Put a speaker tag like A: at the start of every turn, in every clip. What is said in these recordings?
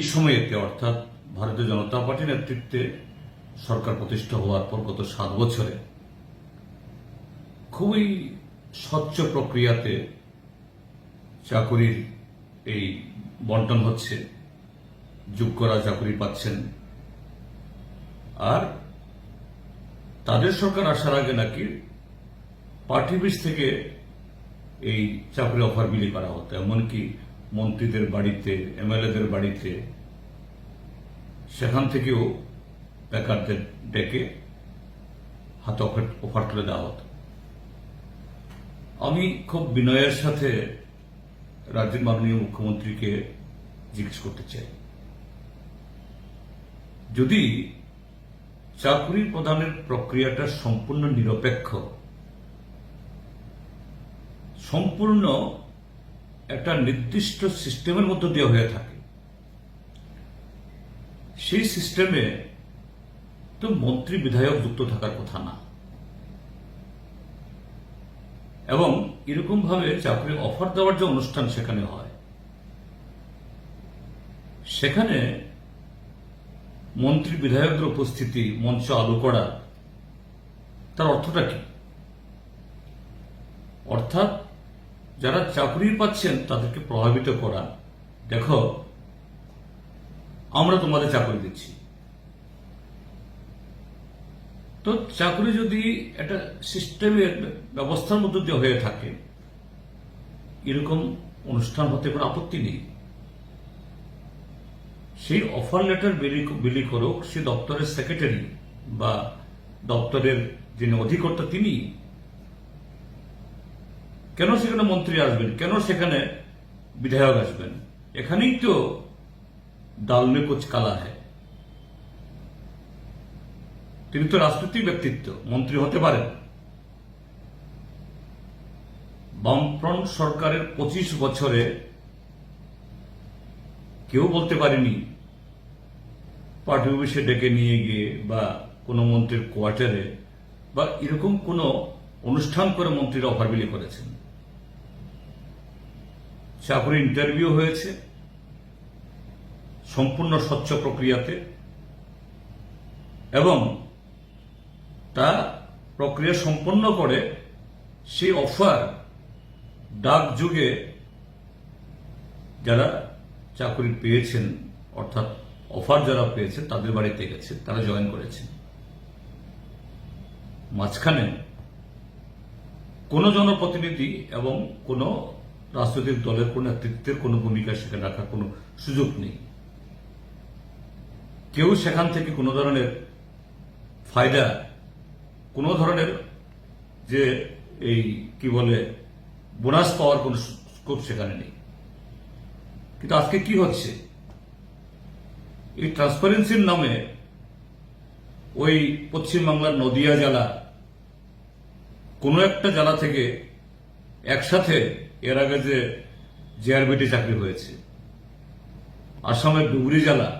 A: এই সময়েতে, অর্থাৎ ভারতীয় জনতা পার্টির নেতৃত্বে সরকার প্রতিষ্ঠা হওয়ার পর গত সাত বছরে, খুবই স্বচ্ছ প্রক্রিয়াতে চাকুরির এই বন্টন হচ্ছে, যোগ্যরা চাকুরি পাচ্ছেন। আর তাদের সরকার আসার আগে নাকি পার্টি বেস থেকে এই চাকরি অফার বিলি করা হতো, এমনকি মন্ত্রীদের বাড়িতে, এমএলএদের বাড়িতে, সেখান থেকেও বেকারদের ডেকে হাতে অফার তুলে দেওয়া হতো। আমি খুব বিনয়ের সাথে রাজ্যের মাননীয় মুখ্যমন্ত্রীকে জিজ্ঞেস করতে চাই। যদি চাকরি প্রদানের প্রক্রিয়াটা সম্পূর্ণ নিরপেক্ষ, সম্পূর্ণ একটা নির্দিষ্ট সিস্টেমের মধ্য দিয়ে হয়ে থাকে। সেই সিস্টেমে তো মন্ত্রী, বিধায়ক যুক্ত থাকার কথা না। এবং এরকম ভাবে চাকরি অফার দেওয়ার যে অনুষ্ঠান সেখানে হয়, সেখানে মন্ত্রী, বিধায়কদের উপস্থিতি, মঞ্চ আলো করা, তার অর্থটা কি? অর্থাৎ যারা চাকরি পাচ্ছেন তাদেরকে প্রভাবিত করা। দেখো, আমরা তোমাদের চাকরি দিচ্ছি। তো চাকরি যদি একটা সিস্টেমের ব্যবস্থার মধ্যে দিয়ে হয়ে থাকে, এরকম অনুষ্ঠান হতে কোনো আপত্তি নেই। সেই অফার লেটার বিলি করুক, সে দপ্তরের সেক্রেটারি বা দপ্তরের যিনি অধিকর্তা তিনি কেন সেখানে মন্ত্রী আসবেন? কেন সেখানে বিধায়ক আসবেন? এখানেই তো ডাল মে কুচ কালা হ্যায় তিনি তো রাজনৈতিক ব্যক্তিত্ব, মন্ত্রী হতে পারেন। বামফ্রন্ট সরকারের পঁচিশ বছরে কেউ বলতে পারেনি, পার্টি অফিসে ডেকে নিয়ে গিয়ে বা কোনো মন্ত্রীর কোয়ার্টারে বা এরকম কোনো অনুষ্ঠান করে মন্ত্রীরা অফার বিলি করেছেন। চাকরি ইন্টারভিউ হয়েছে, সম্পূর্ণ স্বচ্ছ প্রক্রিয়াতে, এবং তা প্রক্রিয়া সম্পন্ন করে সেই অফার ডাক যুগে যারা চাকরি পেয়েছেন, অর্থাৎ অফার যারা পেয়েছেন, তাদের বাড়িতে গেছে তারা জয়েন করেছেন। মাঝখানে কোন জনপ্রতিনিধি এবং কোন রাজনৈতিক দলের কোন নেতৃত্বের কোন ভূমিকা সেখানে রাখার কোন সুযোগ নেই। কেউ সেখান থেকে কোনো ধরনের ফায়দা, কোনো ধরনের যে এই কি বলে, বোনাস পাওয়ার কোন স্কোপ সেখানে নেই। কিন্তু আজকে কি হচ্ছে? এই ট্রান্সপারেন্সির নামে ওই পশ্চিমবাংলার নদিয়া জেলা কোনো একটা জেলা থেকে একসাথে এর আগে যে জেআরবিটি চাকরি হয়েছে, আসামের ডুবরি জেলা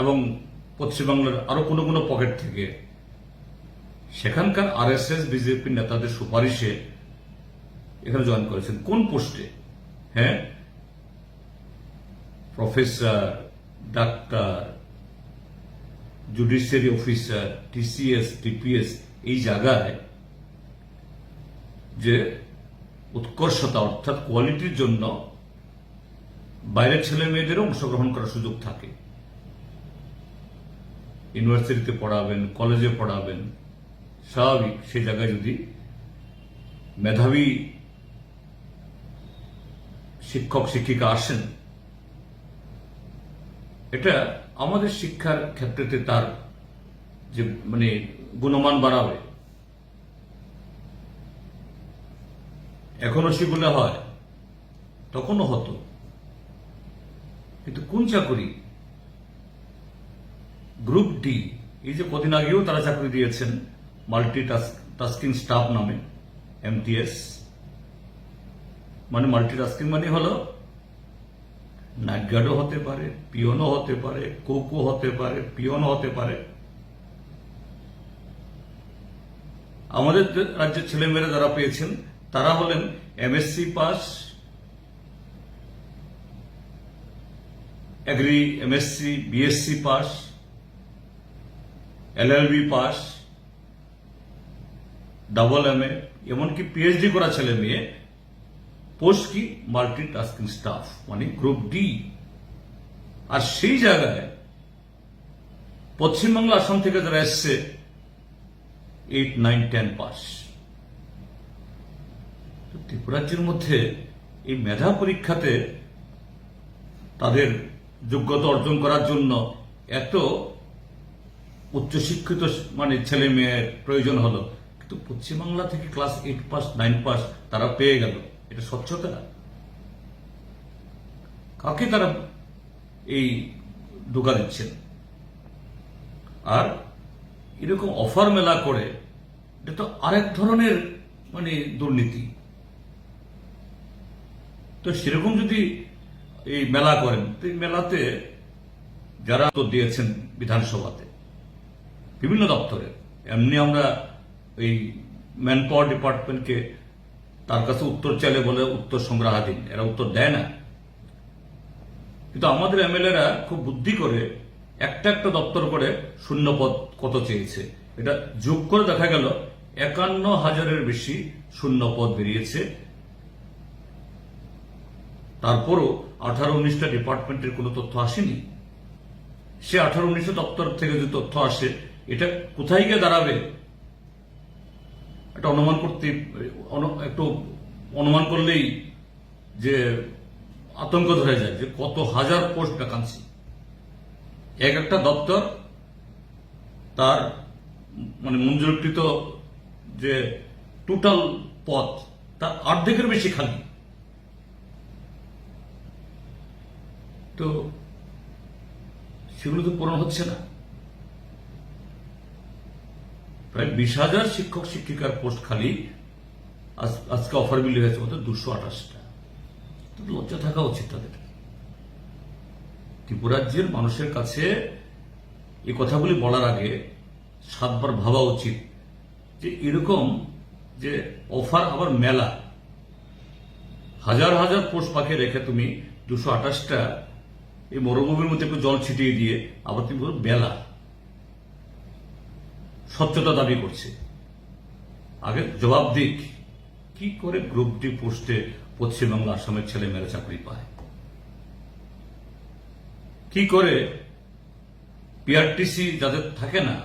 A: এবং পশ্চিমবাংলার আরও কোনো কোনো পকেট থেকে সেখানকার আরএসএস বিজেপি নেতাদের সুপারিশে এখানে জয়েন করেছেন। কোন পোস্টে? হ্যাঁ? Professor, doctor, judiciary officer TCS TPS এই জায়গায় যে উৎকর্ষতা, অর্থাৎ কোয়ালিটির জন্য বাইরের ছেলে মেয়েদেরও অংশগ্রহণ করার সুযোগ থাকে। ইউনিভার্সিটিতে পড়াবেন কলেজে পড়াবেন, স্বাভাবিক সেই জায়গায় যদি মেধাবী শিক্ষক, শিক্ষিকা আসেন, এটা আমাদের শিক্ষার ক্ষেত্রেতে তার যে মানে গুণমান বাড়াবে। এখনও সেগুলো হয়, তখনও হতো। কিন্তু কোন চাকরি? গ্রুপ ডি, এই যে কদিন আগেও তারা চাকরি দিয়েছেন মাল্টি টাস্কিং স্টাফ নামে, এমটিএস। মানে মাল্টি টাস্কিং মানে হলো নাইট গার্ডও হতে পারে, পিওনও হতে পারে, কোকো হতে পারে, পিওনও হতে পারে। আমাদের রাজ্যের ছেলেমেয়েরা যারা পেয়েছেন তারা হলেন MSc pass, agri MSc BSc pass LLB pass double M A এমনকি পিএইচডি করা ছেলে মেয়ে পোস্ট কি মাল্টি টাস্কিং স্টাফ মানে গ্রুপ ডি আর সেই জায়গায় পশ্চিমবাংলা আসাম থেকে যারা এসছে এইট নাইন টেন পাস। ত্রিপুরাজ্যের মধ্যে এই মেধা পরীক্ষাতে তাদের যোগ্যতা অর্জন করার জন্য এত উচ্চশিক্ষিত মানে ছেলে মেয়ের প্রয়োজন হলো। কিন্তু পশ্চিমবাংলা থেকে class eight pass, nine pass তারা পেয়ে গেল। এটা স্বচ্ছতা। কাকে তারা এই ঢোকা দিচ্ছেন? আর এরকম অফার মেলা করে, এটা তো আরেক ধরনের মানে দুর্নীতি। তো সেরকম যদি এই মেলা করেন, তো এই মেলাতে যারা তো দিয়েছেন বিধানসভাতে, বিভিন্ন দপ্তরে এমনি আমরা এই ম্যান পাওয়ার ডিপার্টমেন্টকে তার কাছে উত্তর চাইলে বলে উত্তর সংগ্রহাধীন, এরা উত্তর দেয় না। কিন্তু আমাদের এমএলএরা খুব বুদ্ধি করে একটা একটা দপ্তর করে শূন্য পদ কত চেয়েছে। এটা যোগ করে দেখা গেল, একান্ন হাজারের বেশি শূন্য পদ বেরিয়েছে তারপরও আঠারো উনিশটা ডিপার্টমেন্টের কোনো তথ্য আসেনি। সে আঠারো উনিশটা দপ্তর থেকে যে তথ্য আসে, এটা কোথায় গিয়ে দাঁড়াবে? একটা অনুমান করতে একটু অনুমান করলেই যে আতঙ্ক ধরে যায় যে কত হাজার পোস্ট ভ্যাকান্সি। এক একটা দপ্তর তার মানে মঞ্জুরকৃত যে টোটাল পথ, তার অর্ধেকের বেশি খালি। তো সেগুলো তো পূরণ হচ্ছে না। প্রায় বিশ হাজার শিক্ষক, শিক্ষিকার পোস্ট খালি আজ- আজকে অফার বিলি হয়েছে মতো দুশো আঠাশটা। লজ্জা থাকা উচিত তাদের। ত্রিপুরাজ্যের মানুষের কাছে এই কথাগুলি বলার আগে সাতবার ভাবা উচিত যে এরকম যে অফার আবার মেলা। হাজার হাজার পোস্ট পাখি রেখে তুমি দুশো আঠাশটা এই মরুভূমির মধ্যে একটু জল ছিটিয়ে দিয়ে আবার তুমি বলো বেলা। স্বচ্ছতা দাবি করছে। আগে জবাব দিক, কি করে গ্রুপ ডি পোস্টে পশ্চিমবাংলা আসামের ছেলে মেয়েরা চাকরি পায়? কি করে পিআরটিসি যাদের থাকে না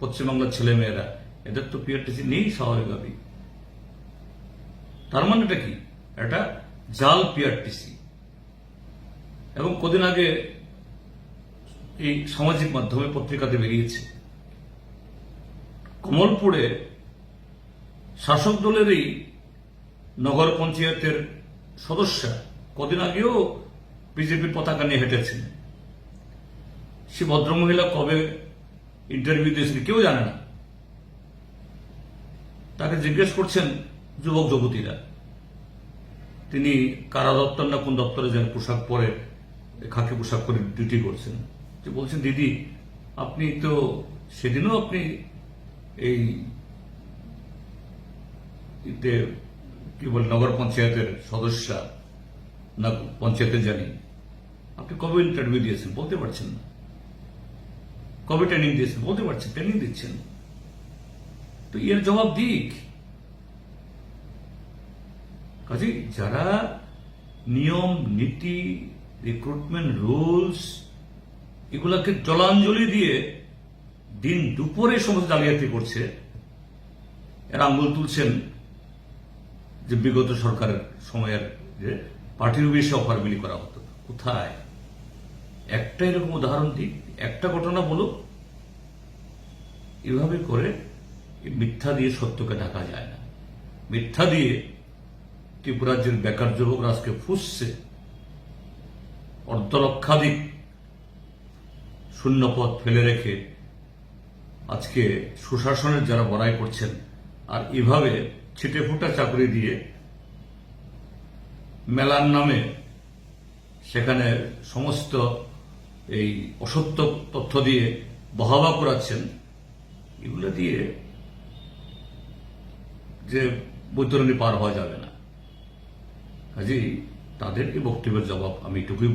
A: পশ্চিমবাংলার ছেলে মেয়েরা এদের তো পিআরটিসি নেই স্বাভাবিকভাবেই। তার মানে এটা কি? এটা জাল পিআরটিসি এবং কদিন আগে এই সামাজিক মাধ্যমে পত্রিকাতে বেরিয়েছে। কমলপুরে শাসক দলেরই নগর পঞ্চায়েতের সদস্য কদিন আগেও বিজেপির পতাকা নিয়ে হেঁটেছেন। সে ভদ্রমহিলা কবে ইন্টারভিউ দিয়েছিল কেউ জানে না। তাকে জিজ্ঞেস করছেন যুবক যুবতীরা তিনি কারা দপ্তর না কোন দপ্তরে যেন? পোশাক পরে খাকি পোশাক পরে ডিউটি করছেন? যে বলছেন, দিদি, আপনি তো সেদিনও আপনি এই কি বলে, নগর পঞ্চায়েতের সদস্য না পঞ্চায়েতে জানি। আপনি কবে ইন্টারভিউ দিয়েছেন? বলতে পারছেন না। কবে ট্রেনিং দিয়েছেন? বলতে পারছেন ট্রেনিং দিচ্ছেন। তো এর জবাব দিক। কাজে যারা নিয়ম, নীতি রিক্রুটমেন্ট রুলস এগুলাকে জলাঞ্জলি দিয়ে দিন দুপুরে সমস্ত জালিয়াতি করছে। এরা আঙ্গুল তুলছেন যে বিগত সরকারের সময়ের যে পার্টির বেশি অফার বিলি করা হতো। কোথায়? একটা এরকম উদাহরণ দিক একটা ঘটনা বলুক এভাবে করে মিথ্যা দিয়ে সত্যকে ঢাকা যায় না। মিথ্যা দিয়ে ত্রিপুরাজ্যের বেকার যুবকরা আজকে ফুসছে। অর্ধলক্ষাধিক শূন্যপদ ফেলে রেখে আজকে সুশাসনের যারা বড়াই করছেন, আর এভাবে ছিটে ফুটা চাকরি দিয়ে মেলার নামে সেখানে সমস্ত এই অসত্য তথ্য দিয়ে বহাবা করাচ্ছেন, এগুলো দিয়ে যে বৈতরণী পার হওয়া যাবে না। কাজেই তাদেরকে বক্তব্যের জবাব আমি এটুকুই